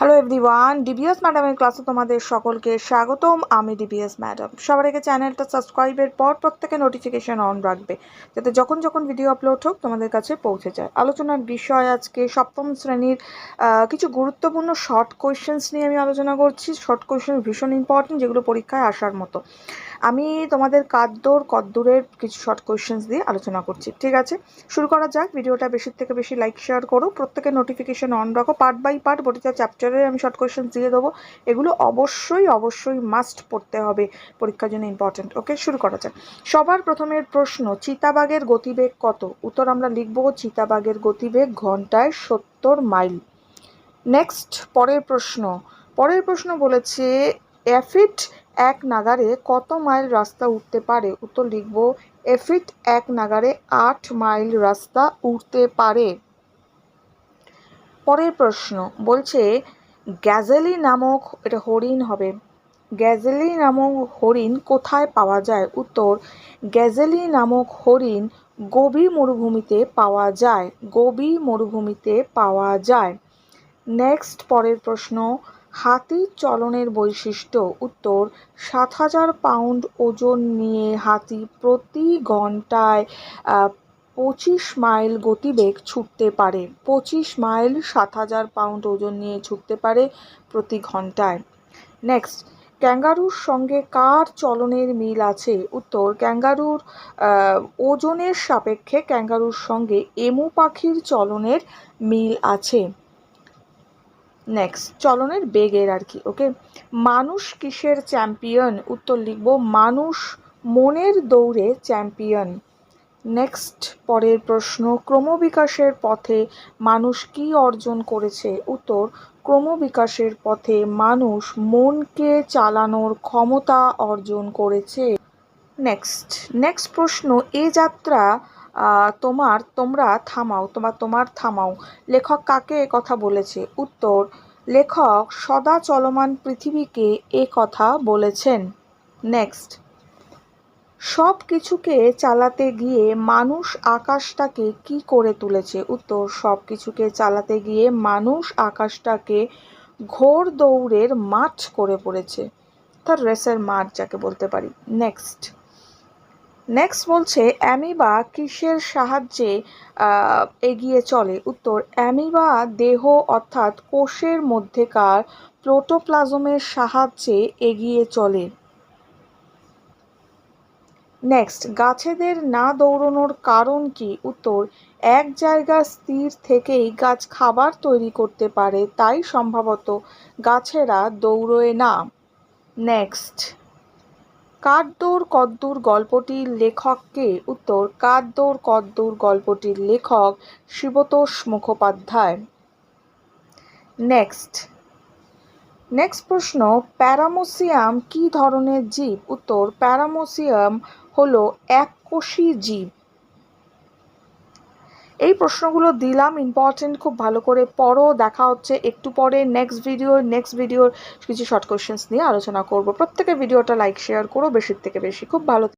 Hello everyone DBS ম্যাডামের ক্লাসে তোমাদের সকলকে স্বাগতম। আমি ডিবিএস ম্যাডাম সবার আগে চ্যানেলটা সাবস্ক্রাইবের পর প্রত্যেকে নোটিফিকেশন অন রাখবে, যাতে যখন যখন ভিডিও আপলোড হোক তোমাদের কাছে পৌঁছে যায়। আলোচনার বিষয় আজকে সপ্তম শ্রেণির কিছু গুরুত্বপূর্ণ শর্ট কোয়েশ্চেন্স নিয়ে আমি আলোচনা করছি। শর্ট কোয়েশ্চেন ভীষণ ইম্পর্টেন্ট যেগুলো পরীক্ষায় আসার মতো। আমি তোমাদের কাদ্দর, কদ্দুরের কিছু শর্ট কোয়েশ্চেন্স দিয়ে আলোচনা করছি। ঠিক আছে? শুরু করা যাক। ভিডিওটা বেশির থেকে বেশি লাইক শেয়ার করো। প্রত্যেকে নোটিফিকেশন অন রাখো। পার্ট বাই পার্ট প্রতিটা চ্যাপ্টারের আমি শর্ট কোয়েশ্চেন দিয়ে দেবো। এগুলো অবশ্যই অবশ্যই মাস্ট পড়তে হবে। পরীক্ষার জন্য ইম্পর্টেন্ট ওকে শুরু করা যাক। সবার প্রথমের প্রশ্ন চিতাবাগের গতিবেগ কত? উত্তর আমরা লিখব চিতাবাগের গতিবেগ ঘন্টায় সত্তর মাইল। নেক্সট পরের প্রশ্ন। পরের প্রশ্ন বলেছে, এফিট এক নাগারে কত মাইল রাস্তা উঠতে পারে? উত্তর লিখব, এফিট এক নাগারে আট মাইল রাস্তা উঠতে পারে। পরের প্রশ্ন বলছে গ্যাজেলি নামক, এটা হরিণ হবে। গ্যাজেলি নামক হরিণ কোথায় পাওয়া যায়? উত্তর, গ্যাজেলি নামক হরিণ গোবি মরুভূমিতে পাওয়া যায়। গোবি মরুভূমিতে পাওয়া যায়। নেক্সট পরের প্রশ্ন হাতির চলনের বৈশিষ্ট্য। উত্তর, সাত হাজার পাউন্ড ওজন নিয়ে হাতি প্রতি ঘন্টায় পঁচিশ মাইল গতিবেগ ছুটতে পারে। পঁচিশ মাইল সাত হাজার পাউন্ড ওজন নিয়ে ছুটতে পারে প্রতি ঘন্টায়। নেক্সট, ক্যাঙ্গারুর সঙ্গে কার চলনের মিল আছে? উত্তর, ক্যাঙ্গারুর ওজনের সাপেক্ষে ক্যাঙ্গারুর সঙ্গে এমু পাখির চলনের মিল আছে। নেক্সট, চলনের বেগের আর কি, ওকে? মানুষ কিসের চ্যাম্পিয়ন? উত্তর লিখব, মানুষ মনের দৌড়ে চ্যাম্পিয়ন। নেক্সট পরের প্রশ্ন, ক্রমবিকাশের পথে মানুষ কি অর্জন করেছে? উত্তর, ক্রমবিকাশের পথে মানুষ মনকে চালানোর ক্ষমতা অর্জন করেছে। নেক্সট নেক্সট প্রশ্ন, এ যাত্রা তোমার, তোমরা থামাও তোমার তোমার থামাও। লেখক কাকে কথা বলেছে? উত্তর, লেখক সদা চলমান পৃথিবীকে এ কথা বলেছেন। নেক্সট সব কিছুকে চালাতে গিয়ে মানুষ আকাশটাকে কি করে তুলেছে? উত্তর, সব কিছুকে চালাতে গিয়ে মানুষ আকাশটাকে ঘোর দৌড়ের মাঠ করে পড়েছে। তার রেসের মাঠ যাকে বলতে পারি। নেক্সট নেক্সট বলছে, অ্যামিবা কিসের সাহায্যে এগিয়ে চলে? উত্তর, অ্যামিবা দেহ অর্থাৎ কোষের মধ্যেকার প্রোটোপ্লাজমের সাহায্যে এগিয়ে চলে। নেক্সট গাছেদের না দৌড়ানোর কারণ কি? উত্তর, এক জায়গা স্থির থেকেই গাছ খাবার তৈরি করতে পারে, তাই সম্ভবত গাছেরা দৌড়োয় না। নেক্সট কাঠদৌড় কদ্দুর গল্পটির লেখককে উত্তর, কাঠদৌড় কদ্দুর গল্পটির লেখক শিবতোষ মুখোপাধ্যায়। নেক্সট নেক্সট প্রশ্ন, প্যারামোসিয়াম কি ধরনের জীব? উত্তর, প্যারামোসিয়াম হলো এককোষী জীব। এই প্রশ্নগুলো দিলাম ইম্পর্টেন্ট খুব ভালো করে পরও দেখা হচ্ছে একটু পরে নেক্সট ভিডিও নেক্সট ভিডিওর কিছু শর্ট কোয়েশ্চেন্স নিয়ে আলোচনা করব। প্রত্যেকের ভিডিওটা লাইক শেয়ার করো, বেশির থেকে বেশি। খুব ভালো